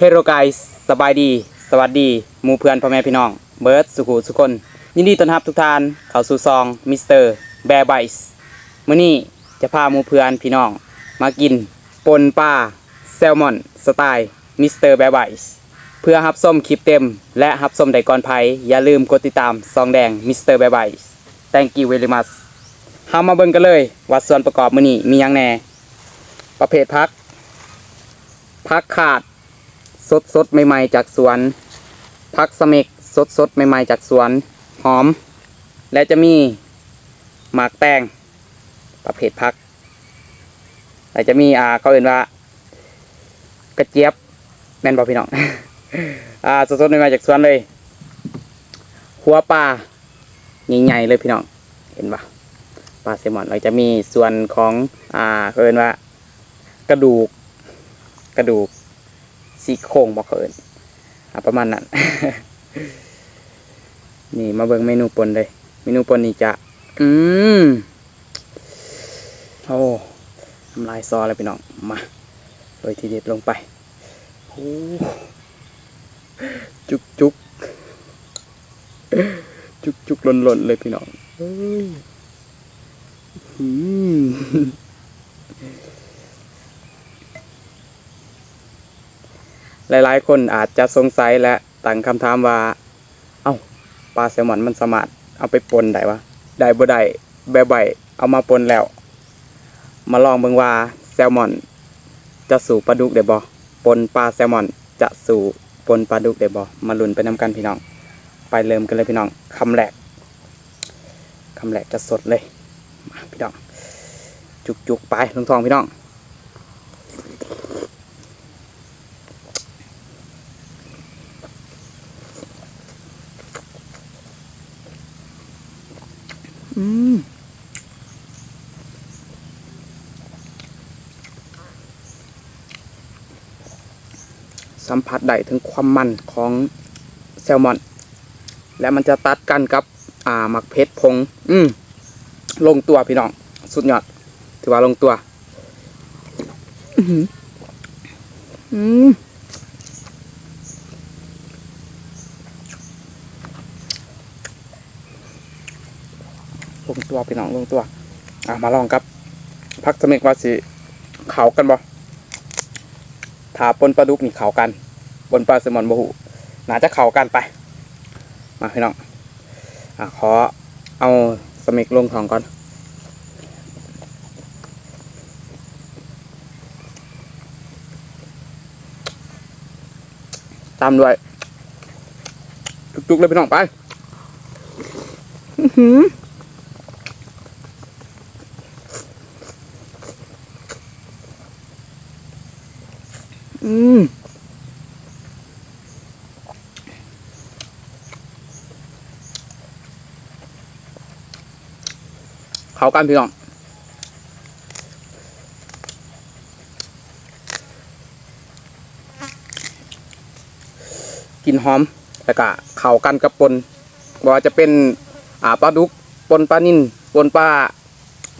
เฮโรไกส์สบายดี สวัสดีหมู่เพื่อนพ่อแม่พี่น้อง เบิร์ดสุขุสุคน ยินดีต้อนรับทุกท่านเข้าสู่ซองมิสเตอร์แบร์ไบส์มื้อนี้จะพาหมู่เพื่อนพี่น้อง มากินปนปลาแซลมอนสไตล์มิสเตอร์แบร์ไบส์เพื่อรับส้มคลิปเต็ม และรับส้มไดก่อนภัยอย่าลืมกดติดตามซองแดงมิสเตอร์แบร์ไบส์ thank you very much เฮามาเบิ่งกันเลยว่าส่วนประกอบมื้อนี้มีหยังแหน่ประเภทพักพักขาด สดสดใหม่ๆจากสวนพักสเมกสดสดใหม่ๆจากสวนหอม และจะมีหมากแตงประเภทพักและจะมีอ่าเขาเอ่นว่ากระเจี๊ยบแม่นบอพี่น้องอ่าสดสดๆใหม่ๆจากสวนเลย หัวปลาใหญ่ๆเลยพี่น้องเห็นปะปลาแซลมอนเราจะมีส่วนของอ่าเขาเอ่นว่ากระดูก กระดูก ซี่โครงบอกเขาเอินอะประมาณนั้น นี่มาเบิ่งเมนูปนเลย เมนูปนนี่จะ อืมโอ้ทำลายซอแล้วพี่น้อง มาโรยทีเด็ดลงไปโอ้จุกจุกจุกจุกหล่นหล่นเลยพี่น้องอืม หลายๆ คนอาจจะสงสัยและตั้งคำถามว่า เอ้าปลาแซลมอนมันสามารถเอาไปปนได้วะได้บ่ได้แบใบเอามาปนแล้ว มาลองเบิ่งว่าแซลมอน จะสู่ปลาดุกได้บ่ปนปลาแซลมอนจะสู่ปนปลาดุกได้บ่มาลุ้นไปนำกันพี่น้อง ไปเริ่มกันเลยพี่น้องคำแรกคำแรกจะสดเลยมาพี่น้อง จุกๆไปลงทองพี่น้อง อืมสัมผัสได้ถึงความมันของแซลมอน และมันจะตัดกันกับ อ่าหมักเพชรพง อืมลงตัวพี่น้อง สุดยอด ถือว่าลงตัว อือหืออืม ตัวพี่น้องลงตัวอะมาลองครับพักสมิกว่าสิเขากันบ่ถาปนปลาดุกนี่เขากันปนปลาแซลมอนบหูน่าจะเขากันไป มาพี่น้องอะขอเอาสมิกลงของก่อนตามด้วยจุกๆเลยพี่น้องไป อือหือ เขากันพี่น้องกลิ่นหอมแล้วก็เข้ากันกับปนบ่ว่าจะเป็นอ่าปลาดุกปนปลานิ่นปนปลา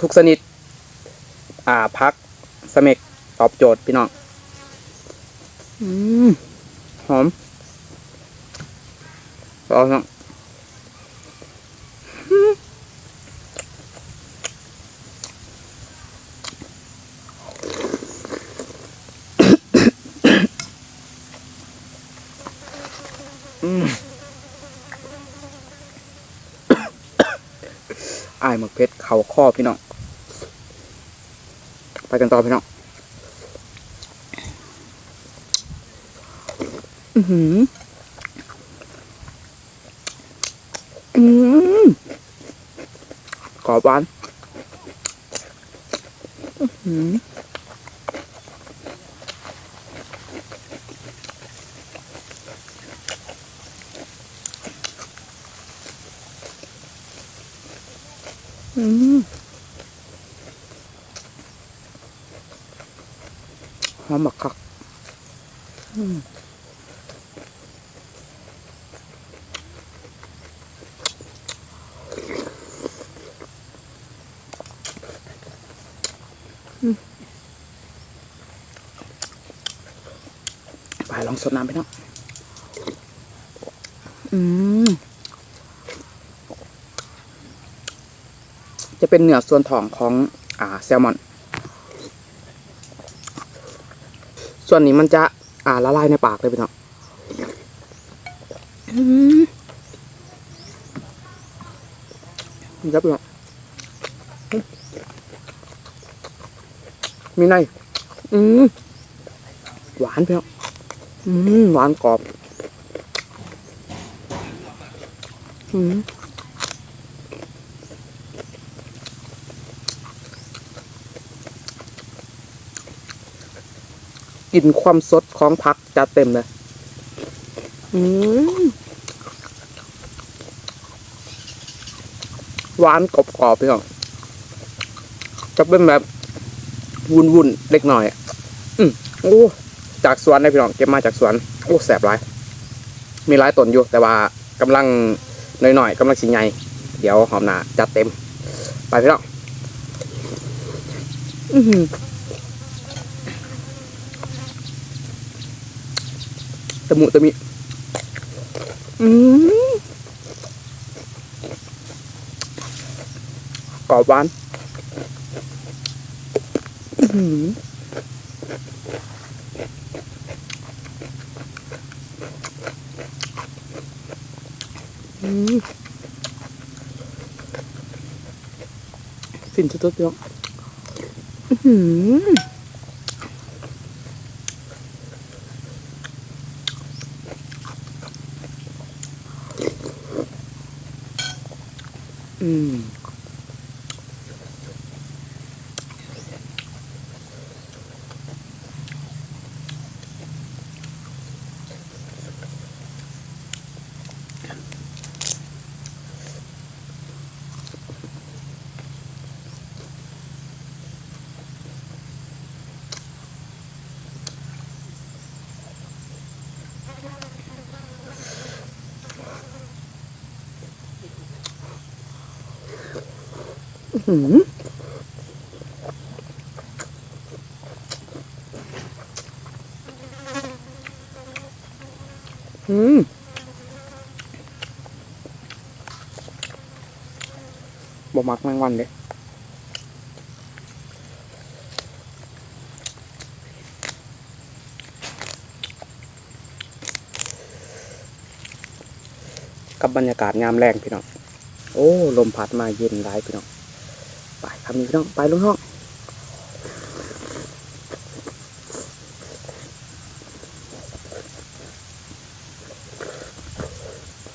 ทุกชนิด อ่าพักสเมกตอบโจทย์พี่น้องอืมหอมรอเนาะ หมึกเพชรเข่าข้อพี่น้องไปกันต่อพี่น้องอือหืออืมกรอบหวานอือหือ อืมหอมบักคักอืมไปลององสดน้ำไปเนาะอืม จะเป็นเนื้อส่วนท้องของอ่าแซลมอน ส่วนนี้มันจะอ่าละลายในปากเลยพี่น้องอืมนี่ครับพี่น้องมีในอืมหวานพี่น้องอืมหวานกรอบ อืม กลิ่นความสดของผักจัดเต็มเลยอืมหวานกรอบๆพี่น้องจะเป็นแบบวุ่นๆเล็กหน่อยอะอืมโอ้จากสวนนะพี่น้องเก็บมาจากสวนโอ้แสบหลาย มีหลายต้นอยู่ แต่ว่ากำลังหน่อยๆกำลังสิใหญ่เดี๋ยวหอมหนาจัดเต็ม ไปพี่น้องอือหือ ตะมุตะมิอืมกรอบหวานอื้อหืออืมฟินสุดๆพี่น้องอื้อหืออืม หื อืมบ่มักแมงวันเลยกับบรรยากาศงามแรงพี่น้อง โอ้ ลมพัดมาเย็นร้ายพี่น้อง ไปคำนี้พี่น้องไปลุงห้อง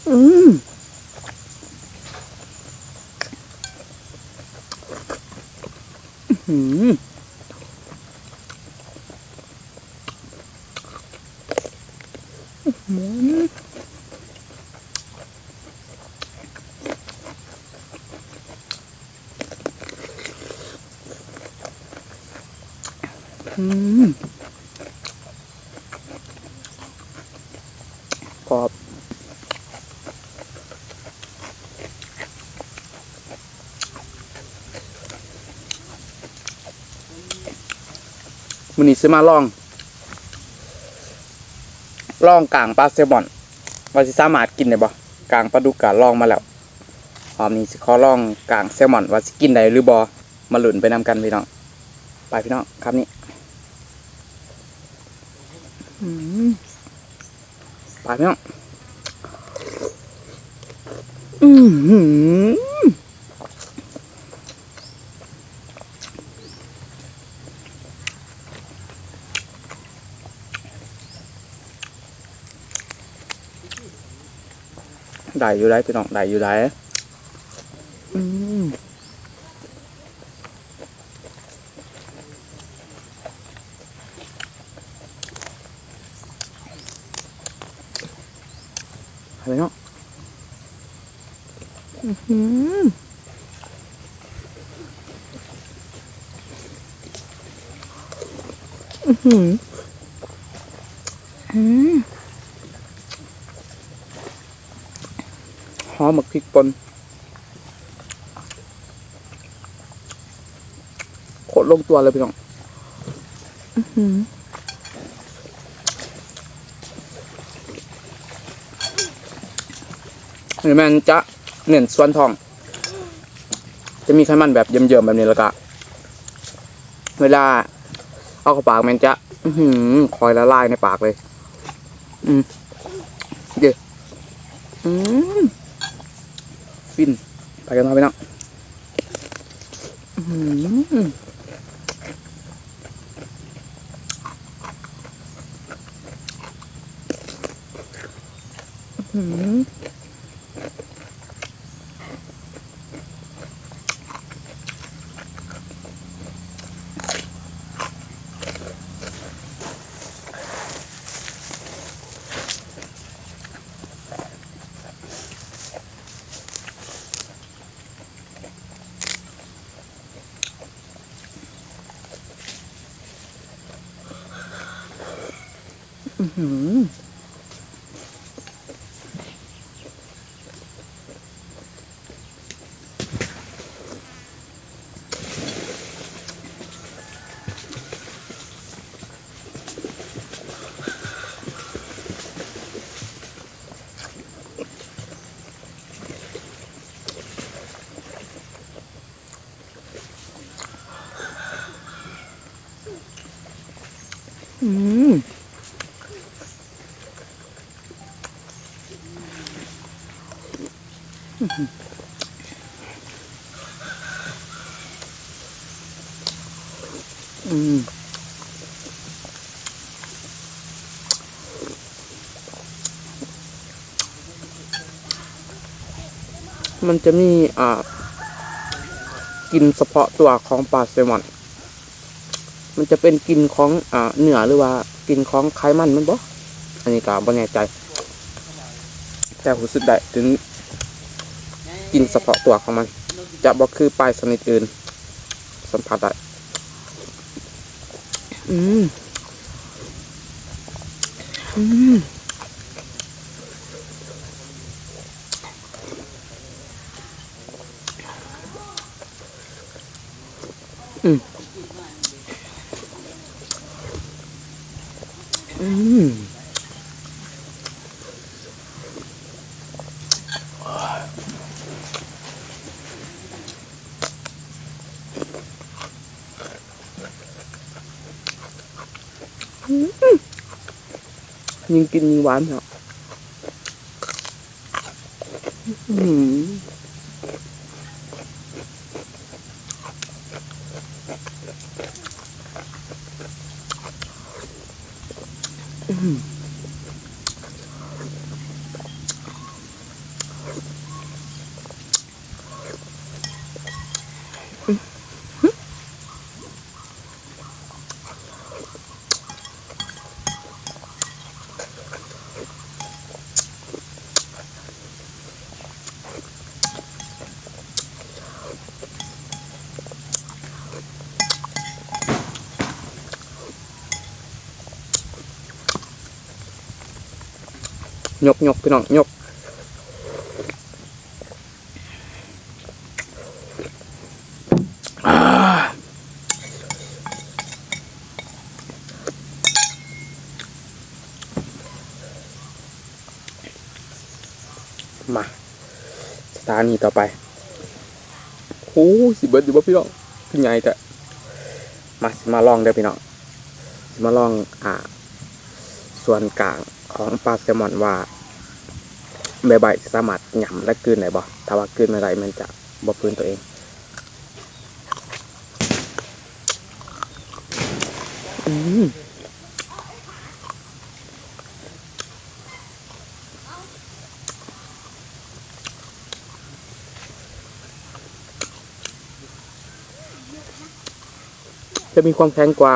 อืมอื้อหืออื้อหืออืม กรอบมันนี้ซื้อมาลองลองกลางปลาแซลมอนว่าสิสามารถกินได้บ่กลางปลาดุกกะลองมาแล้วรอบนี้สิขอลองกลางแซลมอนว่าสิกินได้หรือบ่มาหลุนไปนำกันพี่น้อง ไปพี่น้องครับนี่อืมไป พี่น้องอือหือได้อยู่ได้พี่น้องได้อยู่ได้ หอมหมักพริกป่นโคตรลงตัวเลยพี่น้องหรือแม่จะเน้นส่วนทอง จะมีไขมันแบบเยิ่มๆแบบนี้แล้วก็เวลา เอาเข้าปากมันจะออหืคอยละลายในปากเลย อืมเดี๋ยวอืมฟินไปกันต่อไปเนาะอื้อหืออื้ หืออื้อ มันจะมีอ่ากินเฉพาะตัวของปลาแซลมอน มันจะเป็นกลินของอ่าเนื้อหรือว่ากินของไขมันมันบ่อันนี้ก็บ่แน่ใจแต่รู้สึกได้ถึงกินเฉพาะตัวของมัน จะบ่คือปลาชนิดอื่น สัมผัสได้อืมอืม อืมอืมยิ่งกินยิ่งหวานครับอืมอืม ยกยกพี่น้องยกอ่ามาสถานีต่อไปโอ้สิเบิร์ดอยู่บ่พี่น้องพี่ใหญ่แต่มาสิมาลองเด้อพี่น้องสิมาลองอ่า ส่วนกลางของปลาแซลมอนว่า ใบใบสามารถหย่ำและกลืนได้บ่ถ้าว่ากลืนไม่ได้มันจะบ่พื้นตัวเองอืมจะมีความแข็งกว่า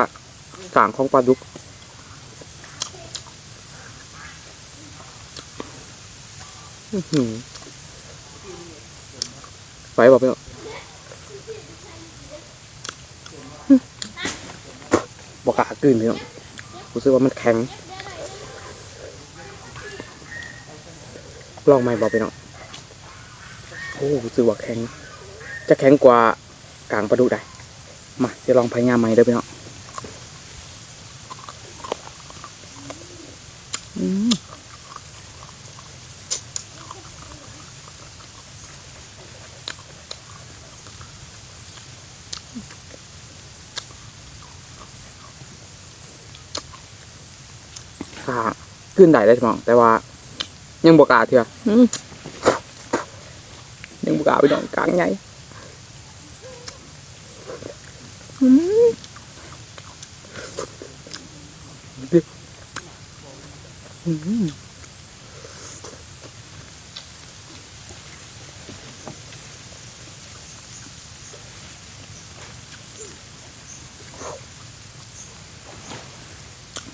กลางของปลาดุก อื้อหือ ไฟบอกไปเนาะบอกกากลืนพี่เนาะรู้สึกว่ามันแข็งลองไหมบอกไปเนาะโอ้รู้สึกว่าแข็ง จะแข็งกว่ากลางปลาดุได้มาจะลองพยายามใหม่เด้อพี่เนาะอืม ขึ้นได้ได้พี่น้อง แต่ว่า ยังบกล้าเถื่ออืมยังบกล้าพี่น้องกลางใหญ่อืมอืม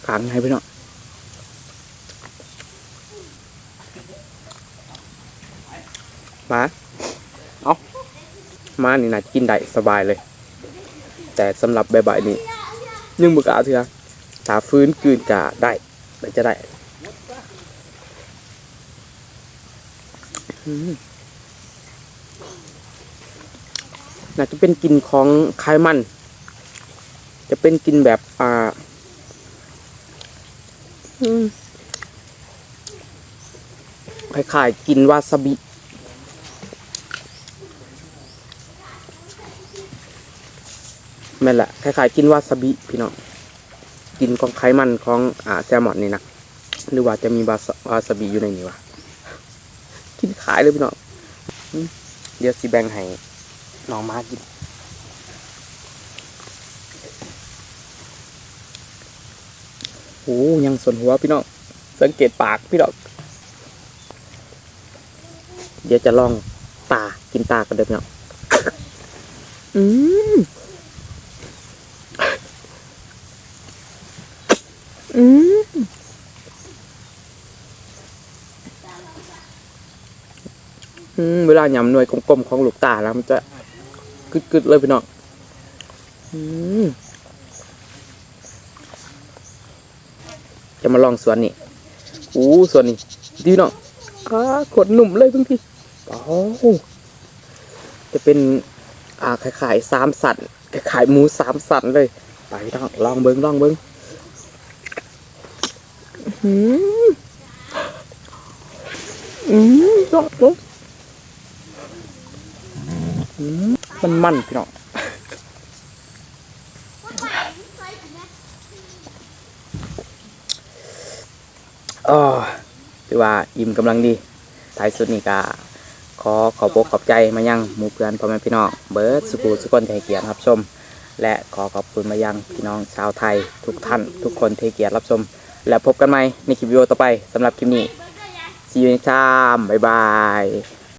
กลางใหญ่พี่น้อง มาเอามานี่นะกินได้สบายเลย แต่สำหรับใบๆนี่ยังบุกล้าเถื่อถ้าฟื้นกืนกะได้แต่จะได้น่าจะเป็นกลินของไขมัน จะเป็นกลินแบบอ่าคล้ายๆกินวาซาบิ แม่นแหละคล้ายๆกินวาซาบิพี่น้องกินของไขมันของอ่าแซลมอนนี่นะหรือว่าจะมีวาซาวาซาบิอยู่ในนี้วะกินขายเลยพี่น้องเดี๋ยวสิแบงให้น้องมากินโอ้ยังส่วนหัวพี่น้องสังเกตปากพี่น้องเดี๋ยวจะลองตากินตากันเดิมพี่น้องอืม อืมอืมเวลาหยำหน่วยกลมๆของลูกตาแล้วมันจะกึดๆเลยพี่น้องอืมจะมาลองสวนนี่อู้สวนนี่ดีเนาะอ่าขนหนุ่มเลยเพิ่งพี่โอ้จะเป็น อ่าขายๆสามสันขายหมูสามสันเลย ไปพี่น้องลองเบิ้งลองเบิ้ง อืมอืมยอดเลยอืมมันมันพี่น้องอ๋อถือว่าอิ่มกำลังดีท้ายสุดนี่ก็ขอขอบอกขอบใจมายังหมู่เพื่อนพ่อแม่พี่น้องเบิร์ดสุกูสุกคนที่ให้เกียรติรับชม และขอขอบคุณมายังพี่น้องชาวไทยทุกท่าน ทุกคนเทเกียรติรับชม แล้วพบกันใหม่ในคลิปวิดีโอต่อไปสำหรับคลิปนี้ see you next time บ๊ายบาย